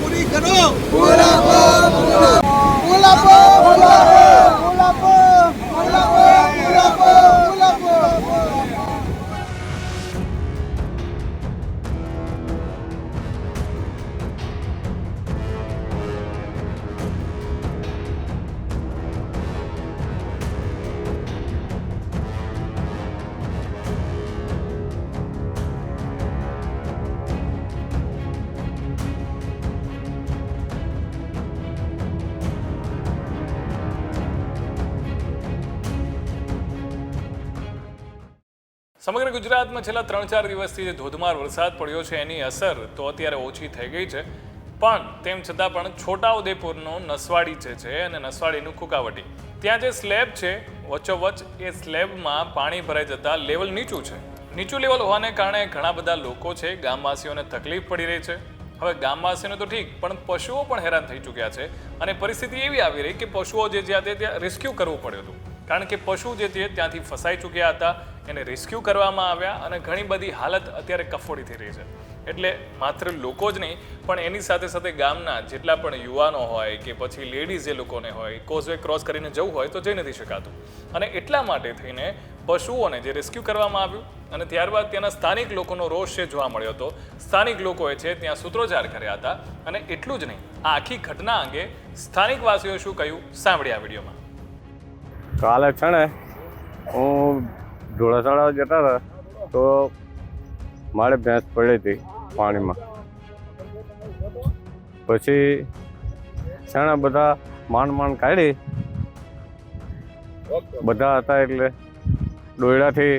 पूरी करो पूरा पूरा पूरा पूरा સમગ્ર ગુજરાતમાં છેલ્લા ત્રણ ચાર દિવસથી જે ધોધમાર વરસાદ પડ્યો છે, એની અસર તો અત્યારે ઓછી થઈ ગઈ છે. પણ તેમ છતાં પણ છોટાઉદેપુરનો નસવાડી જે છે અને નસવાડીનું કુકાવટી, ત્યાં જે સ્લેબ છે, વચ્ચોવચ્ચ એ સ્લેબમાં પાણી ભરાઈ જતા લેવલ નીચું છે. નીચું લેવલ હોવાને કારણે ઘણા બધા લોકો છે, ગામવાસીઓને તકલીફ પડી રહી છે. હવે ગામવાસીઓને તો ઠીક, પણ પશુઓ પણ હેરાન થઈ ચૂક્યા છે અને પરિસ્થિતિ એવી આવી રહી કે પશુઓ જે જ્યાં તે ત્યાં રેસ્ક્યુ કરવું પડ્યું હતું. કારણ કે પશુ જે તે ત્યાંથી ફસાઈ ચૂક્યા હતા, એને રેસ્ક્યુ કરવામાં આવ્યા અને ઘણી બધી હાલત અત્યારે કફોડી થઈ રહી છે. એટલે માત્ર લોકો જ નહીં, પણ એની સાથે સાથે ગામના જેટલા પણ યુવાનો હોય કે પછી લેડીઝ જે લોકોને હોય કોઝવે ક્રોસ કરીને જવું હોય તો જઈ નથી શકાતું. અને એટલા માટે થઈને પશુઓને જે રેસ્ક્યુ કરવામાં આવ્યું અને ત્યારબાદ ત્યાંના સ્થાનિક લોકોનો રોષ છે જોવા મળ્યો હતો. સ્થાનિક લોકોએ છે ત્યાં સૂત્રોચ્ચાર કર્યા હતા અને એટલું જ નહીં, આ આખી ઘટના અંગે સ્થાનિક વાસીઓએ શું કહ્યું સાંભળ્યા વિડીયોમાં. કાલે છે ને હું ધોળાસાળા જતા હતા, તો મારે ભેંસ પડી હતી પાણીમાં. પછી છે ને બધા માંડ માંડ કાઢી, બધા હતા એટલે દોયડાથી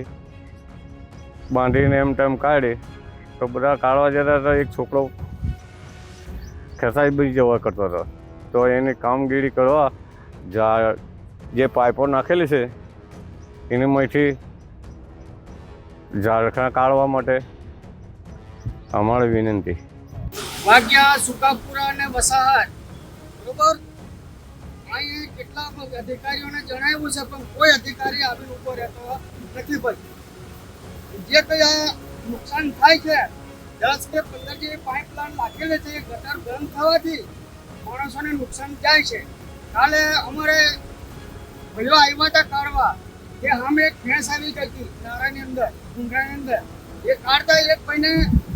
બાંધીને એમ તેમ કાઢી, તો બધા કાઢવા જતા હતા, એક છોકરો ખેસાઈ બી જવા કરતો હતો. તો એની કામગીરી કરવા જા જે પાઇપો નાખેલી છે, એની માંથી ઝાડખા કાઢવા માટે અમારી વિનંતી. વાગ્યા સુકાપુરા અને વસાહત. બરોબર? અહીં કેટલાક અધિકારીઓને જણાવ્યું છે, પણ કોઈ અધિકારી આવીને ઊભો રહેતો નથી ભાઈ. જે કંઈ નુકસાન થાય છે, દસ કે પંદર જે પાઇપલાઇન નાખેલી છે ગટર બંધ થવાથી માણસોને નુકસાન જાય છે. કાલે અમારે ભાઈઓ આવ્યા હતા કાઢવા. કે સામે એક ભેંસ આવી ગઈ હતી નારાની અંદર ઊંઘાની અંદર. એ કાઢતા એક ભાઈને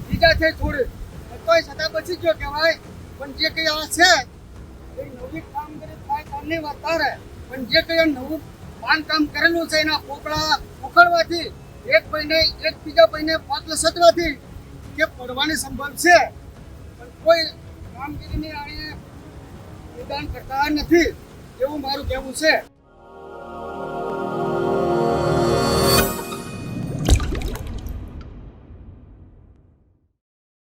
બીજા છે થોડી તોય છતાં બચી ગયો કહેવાય. પણ જે કંઈ આ છે, એ નવી કામગીરી થાય કામની વાત તારે પણ જે કંઈ નવું બાંધકામ કરેલું છે એના પોપડા ઉખડવાથી, એક ભાઈને, એક બીજા ભાઈને પાક સતવાથી કે પડવાની સંભવ છે. પણ કોઈ કામગીરીની આણે નિદાન કરતા નથી એવું મારું કહેવું છે.